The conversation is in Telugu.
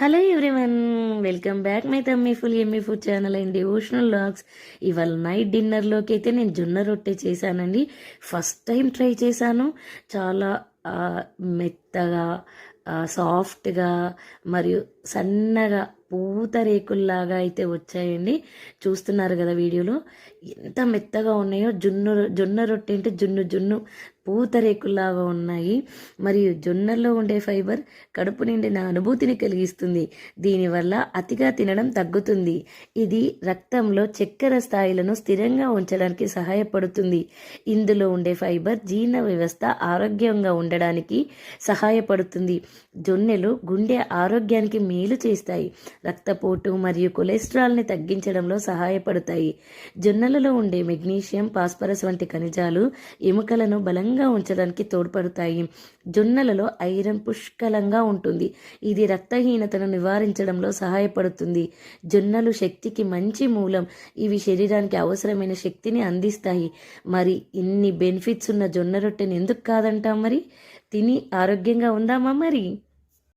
Hello everyone welcome back my tummy full Emmy food channel and devotional logs. ఇవాళ నైట్ డిన్నర్లోకి అయితే నేను జొన్న రొట్టె చేశానండి. ఫస్ట్ టైం ట్రై చేశాను. చాలా మెత్తగా సాఫ్ట్గా మరియు సన్నగా పూత రేకుల్లాగా అయితే వచ్చాయండి. చూస్తున్నారు కదా వీడియోలో. ఎంత మెత్తగా ఉన్నాయో జున్ను జొన్న రొట్టె అంటే జున్ను జున్ను పూతరేకుల్లాగా ఉన్నాయి. మరియు జొన్నల్లో ఉండే ఫైబర్ కడుపు నిండిన అనుభూతిని కలిగిస్తుంది. దీనివల్ల అతిగా తినడం తగ్గుతుంది. ఇది రక్తంలో చక్కెర స్థాయిలను స్థిరంగా ఉంచడానికి సహాయపడుతుంది. ఇందులో ఉండే ఫైబర్ జీర్ణ వ్యవస్థ ఆరోగ్యంగా ఉండడానికి సహాయపడుతుంది. జొన్నెలు గుండె ఆరోగ్యానికి మేలు చేస్తాయి. రక్తపోటు మరియు కొలెస్ట్రాల్ని తగ్గించడంలో సహాయపడతాయి. జొన్నలలో ఉండే మెగ్నీషియం పాస్పరస్ వంటి ఖనిజాలు ఎముకలను బలంగా ఉంచడానికి తోడ్పడతాయి. జొన్నలలో ఐరన్ పుష్కలంగా ఉంటుంది. ఇది రక్తహీనతను నివారించడంలో సహాయపడుతుంది. జొన్నలు శక్తికి మంచి మూలం. ఇవి శరీరానికి అవసరమైన శక్తిని అందిస్తాయి. మరి ఇన్ని బెనిఫిట్స్ ఉన్న జొన్న రొట్టెని ఎందుకు కాదంటాం మరి? తిని ఆరోగ్యంగా ఉందామా మరి?